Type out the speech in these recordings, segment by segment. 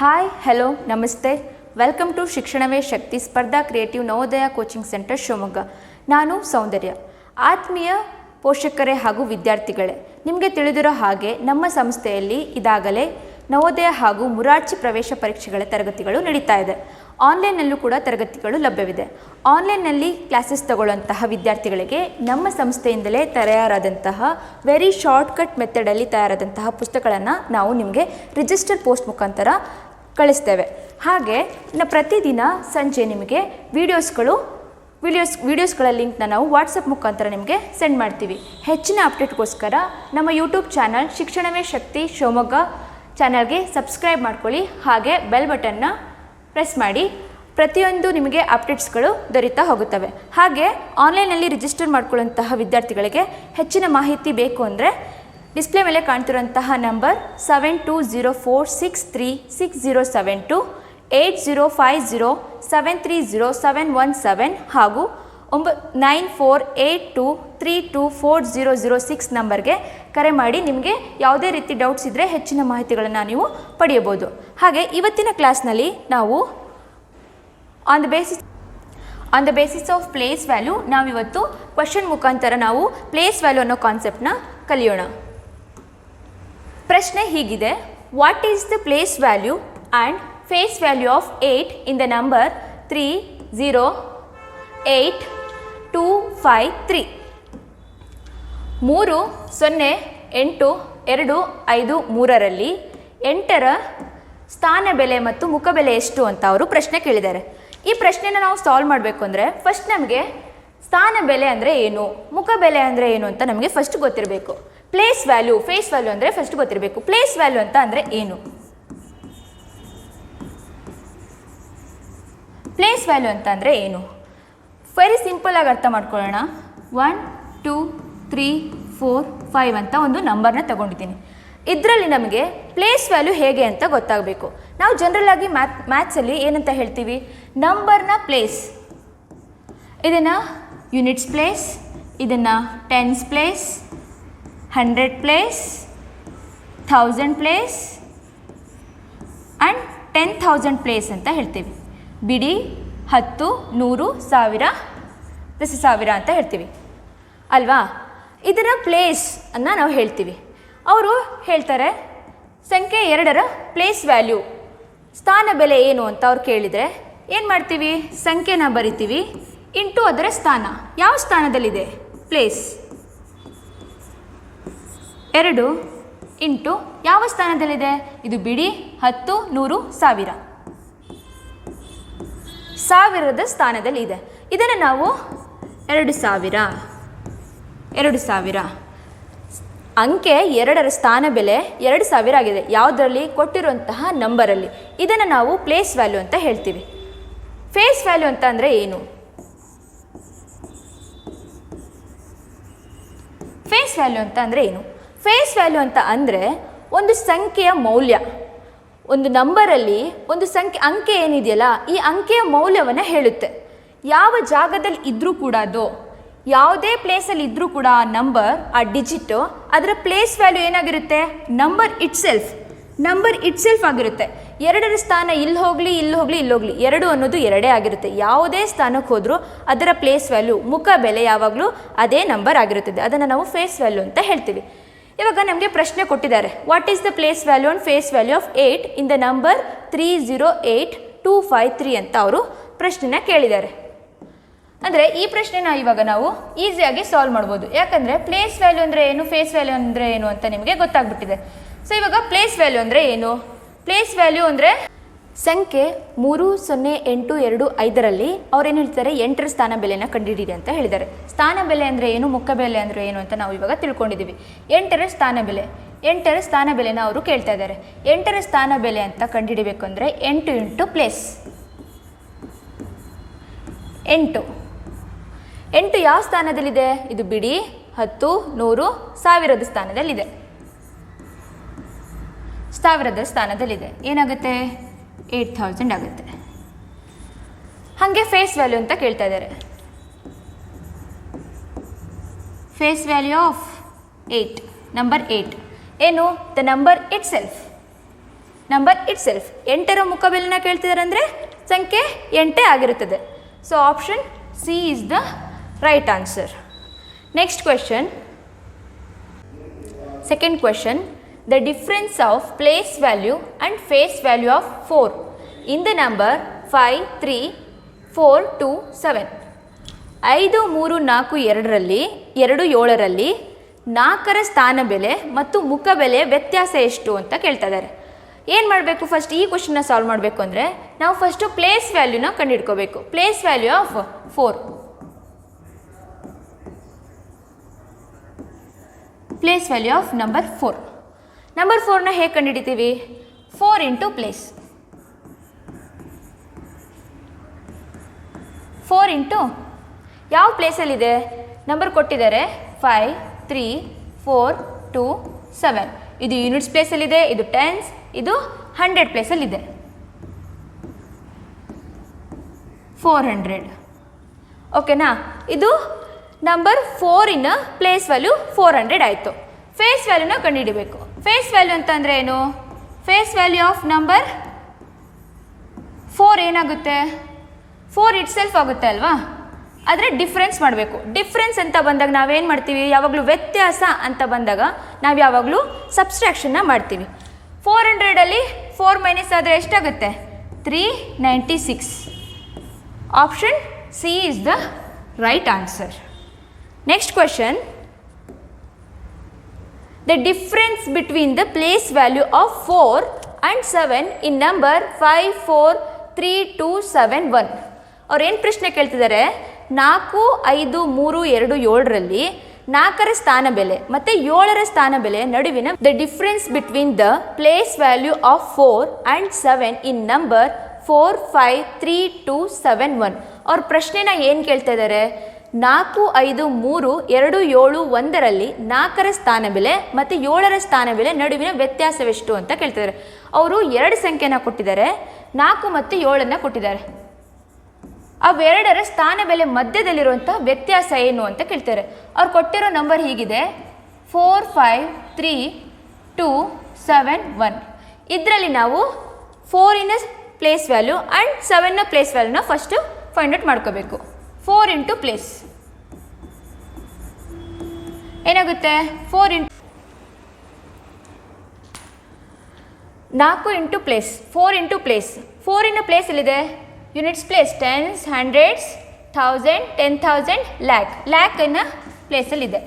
Hi hello ನಮಸ್ತೆ welcome to ಶಿಕ್ಷಣವೇ ಶಕ್ತಿ ಸ್ಪರ್ಧಾ creative Navodaya coaching centre Shivamogga ನಾನು ಸೌಂದರ್ಯ ಆತ್ಮೀಯ ಪೋಷಕರೇ ಹಾಗೂ ವಿದ್ಯಾರ್ಥಿಗಳೇ ನಿಮಗೆ ತಿಳಿದಿರೋ ಹಾಗೆ ನಮ್ಮ ಸಂಸ್ಥೆಯಲ್ಲಿ ಇದಾಗಲೇ ನವೋದಯ ಹಾಗೂ ಮುರಾರ್ಜಿ ಪ್ರವೇಶ ಪರೀಕ್ಷೆಗಳ ತರಗತಿಗಳು ನಡೀತಾ ಇದೆ ಆನ್ಲೈನ್ನಲ್ಲೂ ಕೂಡ ತರಗತಿಗಳು ಲಭ್ಯವಿದೆ ಆನ್ಲೈನ್ನಲ್ಲಿ ಕ್ಲಾಸಸ್ ತಗೊಳ್ಳುವಂತಹ ವಿದ್ಯಾರ್ಥಿಗಳಿಗೆ ನಮ್ಮ ಸಂಸ್ಥೆಯಿಂದಲೇ ತಯಾರಾದಂತಹ ವೆರಿ ಶಾರ್ಟ್ಕಟ್ ಮೆಥಡಲ್ಲಿ ತಯಾರಾದಂತಹ ಪುಸ್ತಕಗಳನ್ನು ನಾವು ನಿಮಗೆ ರಿಜಿಸ್ಟರ್ ಪೋಸ್ಟ್ ಮುಖಾಂತರ ಕಳಿಸ್ತೇವೆ. ಹಾಗೆ ನ ಪ್ರತಿದಿನ ಸಂಜೆ ನಿಮಗೆ ವೀಡಿಯೋಸ್ಗಳು ವಿಡಿಯೋಸ್ ವೀಡಿಯೋಸ್ಗಳ ಲಿಂಕ್ನ ನಾವು ವಾಟ್ಸಪ್ ಮುಖಾಂತರ ನಿಮಗೆ ಸೆಂಡ್ ಮಾಡ್ತೀವಿ. ಹೆಚ್ಚಿನ ಅಪ್ಡೇಟ್ಗೋಸ್ಕರ ನಮ್ಮ ಯೂಟ್ಯೂಬ್ ಚಾನಲ್ ಶಿಕ್ಷಣವೇ ಶಕ್ತಿ ಶಿವಮೊಗ್ಗ ಚಾನಲ್ಗೆ ಸಬ್ಸ್ಕ್ರೈಬ್ ಮಾಡ್ಕೊಳ್ಳಿ. ಹಾಗೆ ಬೆಲ್ ಬಟನ್ನ ಪ್ರೆಸ್ ಮಾಡಿ. ಪ್ರತಿಯೊಂದು ನಿಮಗೆ ಅಪ್ಡೇಟ್ಸ್ಗಳು ದೊರೀತಾ ಹೋಗುತ್ತವೆ. ಹಾಗೆ ಆನ್ಲೈನಲ್ಲಿ ರಿಜಿಸ್ಟರ್ ಮಾಡ್ಕೊಳ್ಳುವಂತಹ ವಿದ್ಯಾರ್ಥಿಗಳಿಗೆ ಹೆಚ್ಚಿನ ಮಾಹಿತಿ ಬೇಕು ಅಂದರೆ ಡಿಸ್ಪ್ಲೇ ಮೇಲೆ ಕಾಣ್ತಿರುವಂತಹ number seven two zero four six three six zero seven two eight zero five zero seven three zero seven one seven ಹಾಗೂ ಒಂಬ nine four eight two three two four zero zero six ನಂಬರ್ಗೆ ಕರೆ ಮಾಡಿ ನಿಮಗೆ ಯಾವುದೇ ರೀತಿ doubts ಇದ್ದರೆ ಹೆಚ್ಚಿನ ಮಾಹಿತಿಗಳನ್ನು ನೀವು ಪಡೆಯಬಹುದು. ಹಾಗೆ ಇವತ್ತಿನ ಕ್ಲಾಸ್ನಲ್ಲಿ ನಾವು on the basis on the basis of place value ನಾವಿವತ್ತು ಕ್ವಶನ್ ಮುಖಾಂತರ ನಾವು ಪ್ಲೇಸ್ ವ್ಯಾಲ್ಯೂ ಅನ್ನೋ ಕಾನ್ಸೆಪ್ಟ್ನ ಕಲಿಯೋಣ. ಪ್ರಶ್ನೆ ಹೀಗಿದೆ. What is the place value and face value of eight in the number three zero eight two five three ಮೂರು, ಸೊನ್ನೆ, ಎಂಟು, ಎರಡು, ಐದು, ಮೂರರಲ್ಲಿ ಎಂಟರ ಸ್ಥಾನ ಬೆಲೆ ಮತ್ತು ಮುಖಬೆಲೆ ಎಷ್ಟು ಅಂತ ಅವರು ಪ್ರಶ್ನೆ ಕೇಳಿದ್ದಾರೆ. ಈ ಪ್ರಶ್ನೆನ ನಾವು ಸಾಲ್ವ್ ಮಾಡಬೇಕು ಅಂದರೆ ಫಸ್ಟ್ ನಮಗೆ ಸ್ಥಾನ ಬೆಲೆ ಅಂದರೆ ಏನು, ಮುಖ ಬೆಲೆ ಅಂದರೆ ಏನು ಅಂತ ನಮಗೆ ಫಸ್ಟ್ ಗೊತ್ತಿರಬೇಕು. ಪ್ಲೇಸ್ ವ್ಯಾಲ್ಯೂ ಫೇಸ್ ವ್ಯಾಲ್ಯೂ ಅಂದರೆ ಫಸ್ಟ್ ಗೊತ್ತಿರಬೇಕು. ಪ್ಲೇಸ್ ವ್ಯಾಲ್ಯೂ ಅಂತ ಅಂದರೆ ಏನು? ಪ್ಲೇಸ್ ವ್ಯಾಲ್ಯೂ ಅಂತ ಅಂದರೆ ಏನು? ವೆರಿ ಸಿಂಪಲ್ ಆಗಿ ಅರ್ಥ ಮಾಡ್ಕೊಳ್ಳೋಣ. One two three four five ಅಂತ ಒಂದು ನಂಬರ್ನ ತಗೊಂಡಿದ್ದೀನಿ. ಇದರಲ್ಲಿ ನಮಗೆ ಪ್ಲೇಸ್ ವ್ಯಾಲ್ಯೂ ಹೇಗೆ ಅಂತ ಗೊತ್ತಾಗಬೇಕು. ನಾವು ಜನರಲ್ ಆಗಿ ಮ್ಯಾಥ್ ಮ್ಯಾಥ್ಸಲ್ಲಿ ಏನಂತ ಹೇಳ್ತೀವಿ? ನಂಬರ್ನ ಪ್ಲೇಸ್ ಇದನ್ನು ಯೂನಿಟ್ಸ್ ಪ್ಲೇಸ್ ಇದನ್ನು tens place hundred place, thousand place and ten thousand place ಅಂತ ಹೇಳ್ತೀವಿ. ಬಿಡಿ, ಹತ್ತು, ನೂರು, ಸಾವಿರ, ದಸ ಸಾವಿರ ಅಂತ ಹೇಳ್ತೀವಿ. ಅಲ್ವಾ? ಇದರ ಪ್ಲೇಸ್ ಅನ್ನ ನಾವು ಹೇಳ್ತೀವಿ. ಅವರು ಹೇಳ್ತಾರೆ, ಸಂಖ್ಯೆ ಎರಡರ ಪ್ಲೇಸ್ ವ್ಯಾಲ್ಯೂ, ಸ್ಥಾನ ಬೆಲೆ ಏನು ಅಂತ ಅವ್ರು ಕೇಳಿದರೆ, ಏನು ಮಾಡ್ತೀವಿ? ಸಂಖ್ಯೆನ ಬರಿತೀವಿ. ಇಂಟು ಅದರ ಸ್ಥಾನ, ಯಾವ ಸ್ಥಾನದಲ್ಲಿದೆ? ಪ್ಲೇಸ್. ಎರಡು ಇಂಟು ಯಾವ ಸ್ಥಾನದಲ್ಲಿದೆ? ಇದು ಬಿಡಿ, ಹತ್ತು, ನೂರು, ಸಾವಿರ. ಸಾವಿರದ ಸ್ಥಾನದಲ್ಲಿ ಇದೆ ಇದನ್ನು ನಾವು ಎರಡು ಸಾವಿರ ಎರಡು ಸಾವಿರ. ಅಂಕೆ ಎರಡರ ಸ್ಥಾನ ಬೆಲೆ ಎರಡು ಸಾವಿರ ಆಗಿದೆ. ಯಾವುದರಲ್ಲಿ? ಕೊಟ್ಟಿರುವಂತಹ ನಂಬರಲ್ಲಿ. ಇದನ್ನು ನಾವು ಪ್ಲೇಸ್ ವ್ಯಾಲ್ಯೂ ಅಂತ ಹೇಳ್ತೀವಿ. ಫೇಸ್ ವ್ಯಾಲ್ಯೂ ಅಂತ ಅಂದರೆ ಏನು? ಫೇಸ್ ವ್ಯಾಲ್ಯೂ ಅಂತ ಅಂದರೆ ಏನು? ಫೇಸ್ ವ್ಯಾಲ್ಯೂ ಅಂತ ಅಂದರೆ ಒಂದು ಸಂಖ್ಯೆಯ ಮೌಲ್ಯ. ಒಂದು ನಂಬರಲ್ಲಿ ಒಂದು ಸಂಖ್ಯೆ, ಅಂಕೆ ಏನಿದೆಯಲ್ಲ, ಈ ಅಂಕೆಯ ಮೌಲ್ಯವನ್ನು ಹೇಳುತ್ತೆ. ಯಾವ ಜಾಗದಲ್ಲಿ ಇದ್ದರೂ ಕೂಡ ಅದು, ಯಾವುದೇ ಪ್ಲೇಸಲ್ಲಿ ಇದ್ದರೂ ಕೂಡ ಆ ನಂಬರ್ ಆ ಡಿಜಿಟು ಅದರ ಪ್ಲೇಸ್ ವ್ಯಾಲ್ಯೂ ಏನಾಗಿರುತ್ತೆ? Number itself number itself ಆಗಿರುತ್ತೆ. ಎರಡರ ಸ್ಥಾನ ಇಲ್ಲಿ ಹೋಗಲಿ ಇಲ್ಲಿ ಹೋಗಲಿ ಇಲ್ಲಿ ಹೋಗಲಿ, ಎರಡು ಅನ್ನೋದು ಎರಡೇ ಆಗಿರುತ್ತೆ. ಯಾವುದೇ ಸ್ಥಾನಕ್ಕೆ ಹೋದರೂ ಅದರ ಪ್ಲೇಸ್ ವ್ಯಾಲ್ಯೂ ಮುಖ ಬೆಲೆ ಯಾವಾಗಲೂ ಅದೇ ನಂಬರ್ ಆಗಿರುತ್ತದೆ. ಅದನ್ನು ನಾವು ಫೇಸ್ ವ್ಯಾಲ್ಯೂ ಅಂತ ಹೇಳ್ತೀವಿ. ಇವಾಗ ನಮಗೆ ಪ್ರಶ್ನೆ ಕೊಟ್ಟಿದ್ದಾರೆ. What is the place value and face value of eight in the number three zero eight two five three ಅಂತ ಅವರು ಪ್ರಶ್ನೆನ ಕೇಳಿದ್ದಾರೆ. ಅಂದರೆ ಈ ಪ್ರಶ್ನೆನ ಇವಾಗ ನಾವು ಈಸಿಯಾಗಿ ಸಾಲ್ವ್ ಮಾಡ್ಬೋದು. ಯಾಕಂದರೆ ಪ್ಲೇಸ್ ವ್ಯಾಲ್ಯೂ ಅಂದರೆ ಏನು ಫೇಸ್ ವ್ಯಾಲ್ಯೂ ಅಂದರೆ ಏನು ಅಂತ ನಿಮಗೆ ಗೊತ್ತಾಗ್ಬಿಟ್ಟಿದೆ. ಸೊ ಇವಾಗ ಪ್ಲೇಸ್ ವ್ಯಾಲ್ಯೂ ಅಂದರೆ ಏನು? ಪ್ಲೇಸ್ ವ್ಯಾಲ್ಯೂ ಅಂದರೆ ಸಂಖ್ಯೆ ಮೂರು ಸೊನ್ನೆ ಎಂಟು ಎರಡು ಐದರಲ್ಲಿ ಅವ್ರೇನು ಹೇಳ್ತಾರೆ? ಎಂಟರ ಸ್ಥಾನ ಬೆಲೆನ ಕಂಡುಹಿಡಿಯಿರಿ ಅಂತ ಹೇಳಿದ್ದಾರೆ. ಸ್ಥಾನ ಬೆಲೆ ಅಂದರೆ ಏನು? ಮುಖ ಬೆಲೆ ಅಂದರೆ ಏನು ಅಂತ ನಾವು ಇವಾಗ ತಿಳ್ಕೊಂಡಿದ್ದೀವಿ ಎಂಟರ ಸ್ಥಾನ ಬೆಲೆ. ಎಂಟರ ಸ್ಥಾನ ಬೆಲೆನ ಅವರು ಕೇಳ್ತಾ ಇದ್ದಾರೆ. ಎಂಟರ ಸ್ಥಾನ ಬೆಲೆ ಅಂತ ಕಂಡುಹಿಡಿಬೇಕು ಅಂದರೆ ಎಂಟು ಇಂಟು ಪ್ಲೇಸ್. ಎಂಟು. ಎಂಟು ಯಾವ ಸ್ಥಾನದಲ್ಲಿದೆ? ಇದು ಬಿಡಿ, ಹತ್ತು, ನೂರು, ಸಾವಿರದ ಸ್ಥಾನದಲ್ಲಿದೆ. ಸಾವಿರದ ಸ್ಥಾನದಲ್ಲಿದೆ. ಏನಾಗುತ್ತೆ? ಏಯ್ಟ್ ಥೌಸಂಡ್ ಆಗುತ್ತೆ. ಹಾಗೆ ಫೇಸ್ ವ್ಯಾಲ್ಯೂ ಅಂತ ಕೇಳ್ತಾ ಇದ್ದಾರೆ. Face value of eight number eight ಏನು? The number itself number itself ಎಂಟರ ಮುಖಬೆಲೆನ ಕೇಳ್ತಿದ್ದಾರೆ ಅಂದರೆ ಸಂಖ್ಯೆ ಎಂಟೇ ಆಗಿರುತ್ತದೆ. So option C is the right answer next question second question. The difference of place value and face value of 4 in the number 5, 3, 4, 2, 7. ಐದು ಮೂರು ನಾಲ್ಕು ಎರಡರಲ್ಲಿ ಎರಡು ಏಳರಲ್ಲಿ ನಾಲ್ಕರ ಸ್ಥಾನ ಬೆಲೆ ಮತ್ತು ಮುಖ ಬೆಲೆ ವ್ಯತ್ಯಾಸ ಎಷ್ಟು ಅಂತ ಕೇಳ್ತಾ ಇದ್ದಾರೆ. ಏನು ಮಾಡಬೇಕು ಫಸ್ಟ್ ಈ ಕ್ವಶನ್ನ ಸಾಲ್ವ್ ಮಾಡಬೇಕು ಅಂದರೆ ನಾವು ಫಸ್ಟು ಪ್ಲೇಸ್ ವ್ಯಾಲ್ಯೂನ ಕಂಡುಹಿಡ್ಕೋಬೇಕು place value of four place value of number four number ಫೋರ್ನ ಹೇಗೆ ಕಂಡುಹಿಡಿತೀವಿ? Four into place four into ಯಾವ ಪ್ಲೇಸಲ್ಲಿದೆ ನಂಬರ್ ಕೊಟ್ಟಿದ್ದಾರೆ. Five three four two seven ಇದು ಯೂನಿಟ್ಸ್ ಪ್ಲೇಸಲ್ಲಿದೆ ಇದು ಟೆನ್ಸ್ ಇದು ಹಂಡ್ರೆಡ್ ಪ್ಲೇಸಲ್ಲಿದೆ ಫೋರ್ ಹಂಡ್ರೆಡ್ ಓಕೆನಾ ಇದು ನಂಬರ್ ಫೋರಿನ ಪ್ಲೇಸ್ ವ್ಯಾಲ್ಯೂ ಫೋರ್ ಹಂಡ್ರೆಡ್ ಆಯಿತು. ಫೇಸ್ ವ್ಯಾಲ್ಯೂನ ಕಂಡುಹಿಡಿಬೇಕು. ಫೇಸ್ ವ್ಯಾಲ್ಯೂ ಅಂತಂದ್ರೆ ಏನು? Face value of number four ಏನಾಗುತ್ತೆ? ಫೋರ್ ಇಟ್ ಸೆಲ್ಫ್ ಆಗುತ್ತೆ ಅಲ್ವಾ? ಆದರೆ ಡಿಫ್ರೆನ್ಸ್ ಮಾಡಬೇಕು. ಡಿಫ್ರೆನ್ಸ್ ಅಂತ ಬಂದಾಗ ನಾವೇನು ಮಾಡ್ತೀವಿ? ಯಾವಾಗಲೂ ವ್ಯತ್ಯಾಸ ಅಂತ ಬಂದಾಗ ನಾವು ಯಾವಾಗಲೂ ಸಬ್ಸ್ಟ್ರಾಕ್ಷನ್ನ ಮಾಡ್ತೀವಿ. ಫೋರ್ ಹಂಡ್ರೆಡಲ್ಲಿ ಫೋರ್ ಮೈನಸ್ ಆದರೆ ಎಷ್ಟಾಗುತ್ತೆ? Three ninety six option C is the right answer next question the difference between the place value of 4 and 7 in number 5 4 3 2 7 1 ಅವ್ರು ಏನು ಪ್ರಶ್ನೆ ಕೇಳ್ತಿದ್ದಾರೆ? ನಾಲ್ಕು, ಐದು, ಮೂರು, ಎರಡು, ಏಳರಲ್ಲಿ ನಾಲ್ಕರ ಸ್ಥಾನ ಬೆಲೆ ಮತ್ತು ಏಳರ ಸ್ಥಾನ ಬೆಲೆ ನಡುವಿನ the difference between the place value of four and seven in number four five three two seven one ಅವ್ರ ಪ್ರಶ್ನೆನ ಏನು ಕೇಳ್ತಾ ಇದ್ದಾರೆ? ನಾಲ್ಕು ಐದು ಮೂರು ಎರಡು ಏಳು ಒಂದರಲ್ಲಿ ನಾಲ್ಕರ ಸ್ಥಾನ ಬೆಲೆ ಮತ್ತು ಏಳರ ಸ್ಥಾನ ಬೆಲೆ ನಡುವಿನ ವ್ಯತ್ಯಾಸವೆಷ್ಟು ಅಂತ ಕೇಳ್ತಿದ್ದಾರೆ. ಅವರು ಎರಡು ಸಂಖ್ಯೆನ ಕೊಟ್ಟಿದ್ದಾರೆ, ನಾಲ್ಕು ಮತ್ತು ಏಳನ್ನು ಕೊಟ್ಟಿದ್ದಾರೆ. ಅವೆರಡರ ಸ್ಥಾನ ಬೆಲೆ ಮಧ್ಯದಲ್ಲಿರುವಂಥ ವ್ಯತ್ಯಾಸ ಏನು ಅಂತ ಕೇಳ್ತಾರೆ. ಅವ್ರು ಕೊಟ್ಟಿರೋ ನಂಬರ್ ಹೀಗಿದೆ, four five three two seven one. ಇದರಲ್ಲಿ ನಾವು ಫೋರಿನ ಪ್ಲೇಸ್ ವ್ಯಾಲ್ಯೂ ಆ್ಯಂಡ್ ಸೆವೆನ್ನ ಪ್ಲೇಸ್ ವ್ಯಾಲ್ಯೂನ ಫಸ್ಟು ಫೈಂಡ್ ಔಟ್ ಮಾಡ್ಕೋಬೇಕು. ಫೋರ್ ಇಂಟು ಪ್ಲೇಸ್ ಏನಾಗುತ್ತೆ? ಫೋರ್ ಇಂಟು ನಾಲ್ಕು into place four into place ಇನ್ನು ಪ್ಲೇಸ್ ಎಲ್ಲಿದೆ? Units place tens hundreds thousand ten thousand lakh lakh ಲ್ಯಾಕನ್ನ ಪ್ಲೇಸಲ್ಲಿದೆ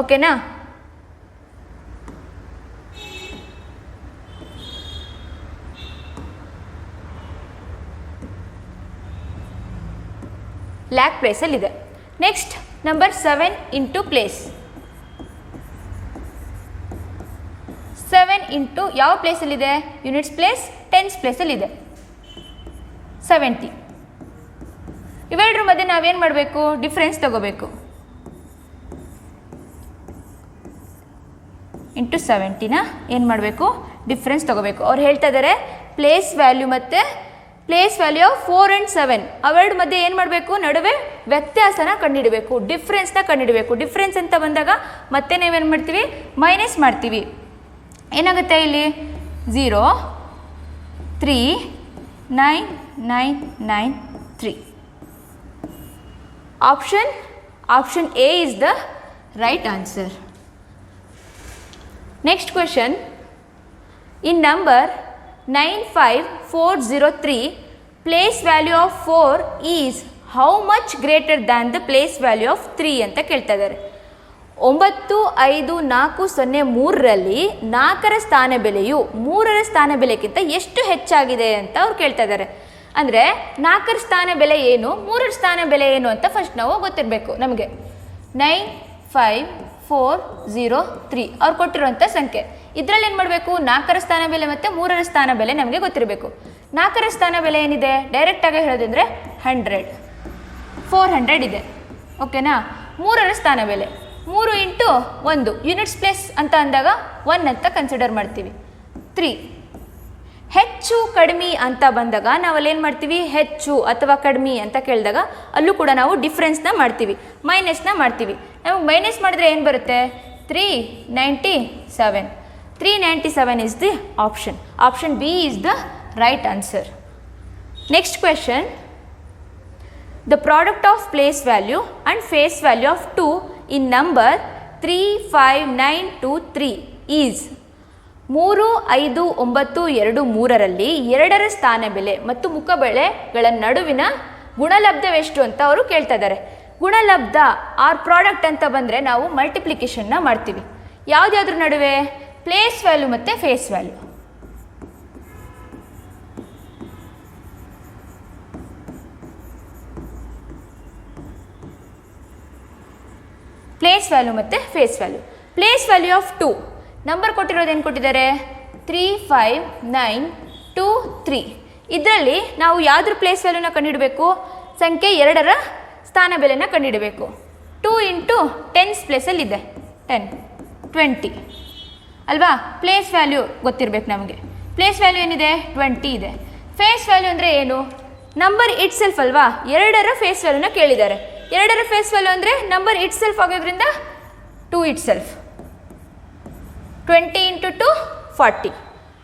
ಓಕೆನಾ lakh ಪ್ಲೇಸಲ್ಲಿದೆ next number seven into place seven into ಯಾವ ಪ್ಲೇಸಲ್ಲಿದೆ ಯೂನಿಟ್ಸ್ ಪ್ಲೇಸ್ ಟೆನ್ಸ್ ಪ್ಲೇಸಲ್ಲಿದೆ ಸೆವೆಂಟಿ ಇವೆರಡರ ಮಧ್ಯೆ ನಾವೇನು ಮಾಡಬೇಕು? ಡಿಫ್ರೆನ್ಸ್ ತಗೋಬೇಕು. ಇಂಟು ಸೆವೆಂಟಿನ ಏನು ಮಾಡಬೇಕು? ಡಿಫ್ರೆನ್ಸ್ ತಗೋಬೇಕು. ಅವ್ರು ಹೇಳ್ತಾ ಇದ್ದಾರೆ ಪ್ಲೇಸ್ ವ್ಯಾಲ್ಯೂ ಮತ್ತು place value of four and seven ಅವೆರಡು ಮಧ್ಯೆ ಏನು ಮಾಡಬೇಕು? ನಡುವೆ ವ್ಯತ್ಯಾಸನ ಕಂಡುಹಿಡಬೇಕು ಡಿಫ್ರೆನ್ಸ್ನ ಕಂಡುಹಿಡಬೇಕು ಡಿಫ್ರೆನ್ಸ್ ಅಂತ ಬಂದಾಗ ಮತ್ತೆ ನಾವೇನು ಮಾಡ್ತೀವಿ? ಮೈನಸ್ ಮಾಡ್ತೀವಿ. ಏನಾಗುತ್ತೆ ಇಲ್ಲಿ? Zero three nine nine nine three option option A is the right answer next question in number nine five four zero three place value of four is how much greater than the place value of three ಅಂತ ಕೇಳ್ತಾ ಇದ್ದಾರೆ. ಒಂಬತ್ತು, ಐದು, ನಾಲ್ಕು, ಸೊನ್ನೆ, ಮೂರರಲ್ಲಿ ನಾಲ್ಕರ ಸ್ಥಾನ ಬೆಲೆಯು ಮೂರರ ಸ್ಥಾನ ಬೆಲೆಗಿಂತ ಎಷ್ಟು ಹೆಚ್ಚಾಗಿದೆ ಅಂತ ಅವ್ರು ಕೇಳ್ತಾ ಇದ್ದಾರೆ. ಅಂದರೆ ನಾಲ್ಕರ ಸ್ಥಾನ ಬೆಲೆ ಏನು, ಮೂರರ ಸ್ಥಾನ ಬೆಲೆ ಏನು ಅಂತ ಫಸ್ಟ್ ನಾವು ಗೊತ್ತಿರಬೇಕು ನಮಗೆ. Nine, five, four zero three ಅವ್ರು ಕೊಟ್ಟಿರುವಂಥ ಸಂಖ್ಯೆ. ಇದರಲ್ಲಿ ಏನು ಮಾಡಬೇಕು? ನಾಲ್ಕರ ಸ್ಥಾನ ಬೆಲೆ ಮತ್ತು ಮೂರರ ಸ್ಥಾನ ಬೆಲೆ ನಮಗೆ ಗೊತ್ತಿರಬೇಕು. ನಾಲ್ಕರ ಸ್ಥಾನ ಬೆಲೆ ಏನಿದೆ? ಡೈರೆಕ್ಟಾಗಿ ಹೇಳೋದಂದರೆ ಹಂಡ್ರೆಡ್ ಫೋರ್ ಹಂಡ್ರೆಡ್ ಇದೆ. ಓಕೆನಾ ಮೂರರ ಸ್ಥಾನ ಬೆಲೆ. ಮೂರು ಇಂಟು ಒಂದು ಯೂನಿಟ್ಸ್ ಪ್ಲೇಸ್ ಅಂತ ಅಂದಾಗ ಒನ್ ಅಂತ ಕನ್ಸಿಡರ್ ಮಾಡ್ತೀವಿ. ತ್ರೀ ಹೆಚ್ಚು, ಕಡಿಮೆ ಅಂತ ಬಂದಾಗ ನಾವು ಅಲ್ಲೇನು ಮಾಡ್ತೀವಿ? ಹೆಚ್ಚು ಅಥವಾ ಕಡಿಮೆ ಅಂತ ಕೇಳಿದಾಗ ಅಲ್ಲೂ ಕೂಡ ನಾವು ಡಿಫ್ರೆನ್ಸ್ನ ಮಾಡ್ತೀವಿ. ಮೈನಸ್ನ ಮಾಡ್ತೀವಿ. ನಮಗೆ ಮೈನಸ್ ಮಾಡಿದ್ರೆ ಏನು ಬರುತ್ತೆ? Three ninety seven three ninety seven is the option option B is the right answer next question the product of place value and face value of two in number three five nine two three is ಮೂರು ಐದು ಒಂಬತ್ತು ಎರಡು ಮೂರರಲ್ಲಿ ಎರಡರ ಸ್ಥಾನ ಬೆಲೆ ಮತ್ತು ಮುಖಬೆಲೆಗಳ ನಡುವಿನ ಗುಣಲಬ್ಧವೆಷ್ಟು ಅಂತ ಅವರು ಕೇಳ್ತಾ ಇದ್ದಾರೆ. ಗುಣಲಬ್ಧ ಆರ್ ಪ್ರಾಡಕ್ಟ್ ಅಂತ ಬಂದರೆ ನಾವು ಮಲ್ಟಿಪ್ಲಿಕೇಶನ್ನ ಮಾಡ್ತೀವಿ. ಯಾವುದ್ಯಾವ್ದ್ರ ನಡುವೆ? ಪ್ಲೇಸ್ ವ್ಯಾಲ್ಯೂ ಮತ್ತು ಫೇಸ್ ವ್ಯಾಲ್ಯೂ ಪ್ಲೇಸ್ ವ್ಯಾಲ್ಯೂ ಮತ್ತು face value place value of two number ಕೊಟ್ಟಿರೋದು ಏನು ಕೊಟ್ಟಿದ್ದಾರೆ? Three five nine two three ಇದರಲ್ಲಿ ನಾವು ಯಾವ್ದ್ರ ಪ್ಲೇಸ್ ವ್ಯಾಲ್ಯೂನ ಕಂಡುಹಿಡಬೇಕು ಸಂಖ್ಯೆ ಎರಡರ ಸ್ಥಾನ ಬೆಲೆನ ಕಂಡುಹಿಡಬೇಕು ಟೂ ಇಂಟು ಟೆನ್ಸ್ ಪ್ಲೇಸಲ್ಲಿದೆ ಟೆನ್ ಟ್ವೆಂಟಿ ಅಲ್ವಾ? ಪ್ಲೇಸ್ ವ್ಯಾಲ್ಯೂ ಗೊತ್ತಿರಬೇಕು ನಮಗೆ. ಪ್ಲೇಸ್ ವ್ಯಾಲ್ಯೂ ಏನಿದೆ? ಟ್ವೆಂಟಿ ಇದೆ. ಫೇಸ್ ವ್ಯಾಲ್ಯೂ ಅಂದರೆ ಏನು? ನಂಬರ್ ಇಟ್ ಸೆಲ್ಫ್ ಅಲ್ವಾ? ಎರಡರ ಫೇಸ್ ವ್ಯಾಲ್ಯೂನ ಕೇಳಿದ್ದಾರೆ. ಎರಡರ ಫೇಸ್ ವ್ಯಾಲ್ಯೂ ಅಂದರೆ ನಂಬರ್ ಇಟ್ ಸೆಲ್ಫ್ ಆಗೋದ್ರಿಂದ two itself twenty into two forty